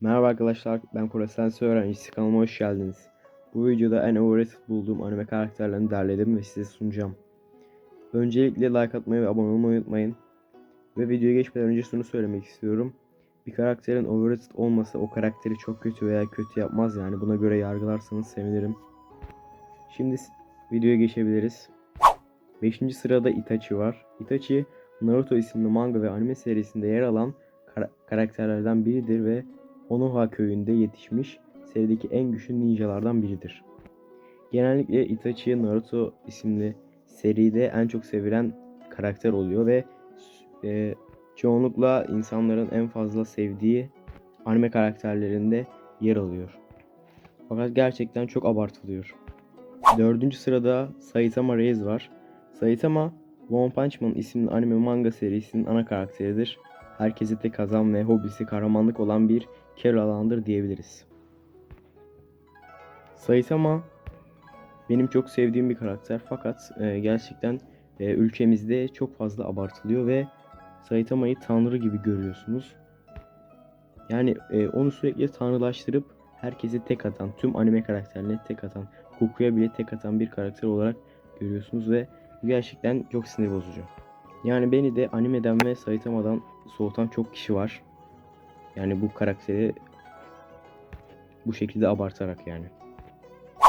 Merhaba arkadaşlar, ben Kore Sensi öğrencisi kanalıma hoş geldiniz. Bu videoda en overrated bulduğum anime karakterlerini derledim ve size sunacağım. Öncelikle like atmayı ve abone olmayı unutmayın. Ve videoya geçmeden önce şunu söylemek istiyorum. Bir karakterin overrated olması o karakteri çok kötü veya kötü yapmaz yani buna göre yargılarsanız sevinirim. Şimdi videoya geçebiliriz. 5. sırada Itachi var. Itachi, Naruto isimli manga ve anime serisinde yer alan kara- karakterlerden biridir ve Konoha köyünde yetişmiş serideki en güçlü ninjalardan biridir. Genellikle Itachi Naruto isimli seride en çok sevilen karakter oluyor ve e, çoğunlukla insanların en fazla sevdiği anime karakterlerinde yer alıyor. Fakat gerçekten çok abartılıyor. Dördüncü sırada Saitama Reis var. Saitama One Punch Man isimli anime manga serisinin ana karakteridir. Herkesi tek kazan ve hobisi kahramanlık olan bir Kerala'ndır diyebiliriz. Saitama benim çok sevdiğim bir karakter fakat e, gerçekten e, ülkemizde çok fazla abartılıyor ve Saitama'yı tanrı gibi görüyorsunuz. Yani e, onu sürekli tanrılaştırıp herkesi tek atan, tüm anime karakterlerine tek atan, Goku'ya bile tek atan bir karakter olarak görüyorsunuz ve gerçekten çok sinir bozucu. Yani beni de animeden ve Saitama'dan soğutan çok kişi var. Yani bu karakteri bu şekilde abartarak yani.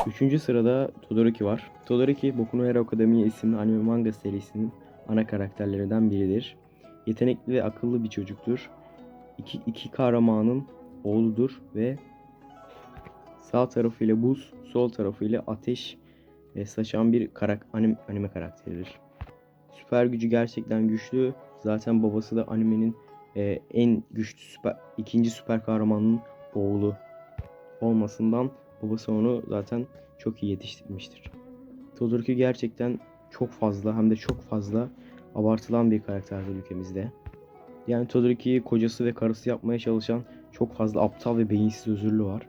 Üçüncü sırada Todoroki var. Todoroki Boku no Hero Academia isimli anime manga serisinin ana karakterlerinden biridir. Yetenekli ve akıllı bir çocuktur. İki, iki kahramanın oğludur ve sağ tarafıyla buz, sol tarafıyla ateş e, saçan bir karak anim, anime karakteridir. Süper gücü gerçekten güçlü. Zaten babası da animenin e, en güçlü süper ikinci süper kahramanın oğlu olmasından babası onu zaten çok iyi yetiştirmiştir. Todoroki gerçekten çok fazla hem de çok fazla abartılan bir karakterdir ülkemizde. Yani Todoroki'yi kocası ve karısı yapmaya çalışan çok fazla aptal ve beyinsiz özürlü var.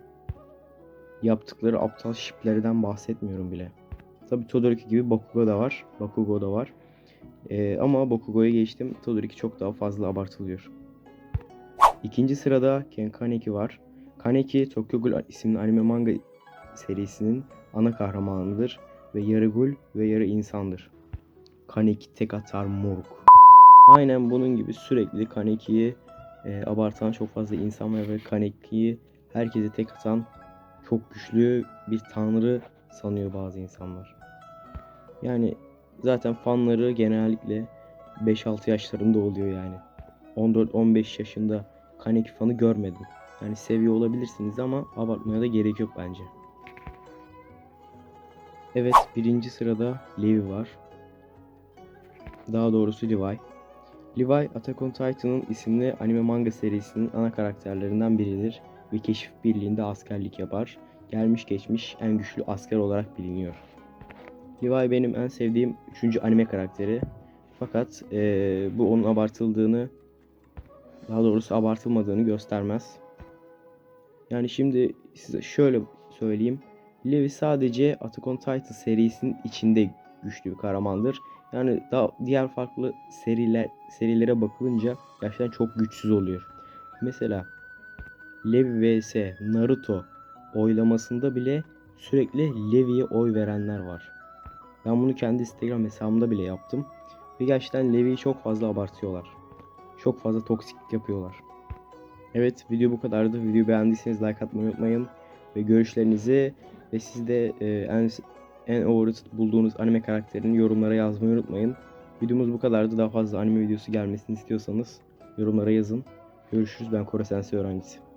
Yaptıkları aptal şiplerden bahsetmiyorum bile. Tabi Todoroki gibi Bakugo da var. Bakugo da var. Ee, ama Bakugo'ya geçtim. Todoroki çok daha fazla abartılıyor. İkinci sırada Ken Kaneki var. Kaneki Tokyo Ghoul isimli anime manga serisinin ana kahramanıdır ve yarı gul ve yarı insandır. Kaneki tek atar moruk. Aynen bunun gibi sürekli Kaneki'yi e, abartan çok fazla insan var ve Kaneki'yi herkese tek atan çok güçlü bir tanrı sanıyor bazı insanlar. Yani zaten fanları genellikle 5-6 yaşlarında oluyor yani. 14-15 yaşında Kaneki fanı görmedim. Yani seviyor olabilirsiniz ama abartmaya da gerek yok bence. Evet birinci sırada Levi var. Daha doğrusu Levi. Levi Attack on Titan'ın isimli anime manga serisinin ana karakterlerinden biridir ve keşif birliğinde askerlik yapar. Gelmiş geçmiş en güçlü asker olarak biliniyor. Levi benim en sevdiğim 3. anime karakteri. Fakat eee, bu onun abartıldığını daha doğrusu abartılmadığını göstermez. Yani şimdi size şöyle söyleyeyim. Levi sadece Attack on Titan serisinin içinde güçlü bir kahramandır. Yani daha diğer farklı seriler serilere bakılınca gerçekten çok güçsüz oluyor. Mesela Levi vs Naruto oylamasında bile sürekli Levi'ye oy verenler var. Ben bunu kendi Instagram hesabımda bile yaptım. Ve gerçekten Levi'yi çok fazla abartıyorlar. Çok fazla toksik yapıyorlar. Evet video bu kadardı. Videoyu beğendiyseniz like atmayı unutmayın. Ve görüşlerinizi ve siz de e, en, en overrated bulduğunuz anime karakterini yorumlara yazmayı unutmayın. Videomuz bu kadardı. Daha fazla anime videosu gelmesini istiyorsanız yorumlara yazın. Görüşürüz. Ben Kore Sensei öğrencisi.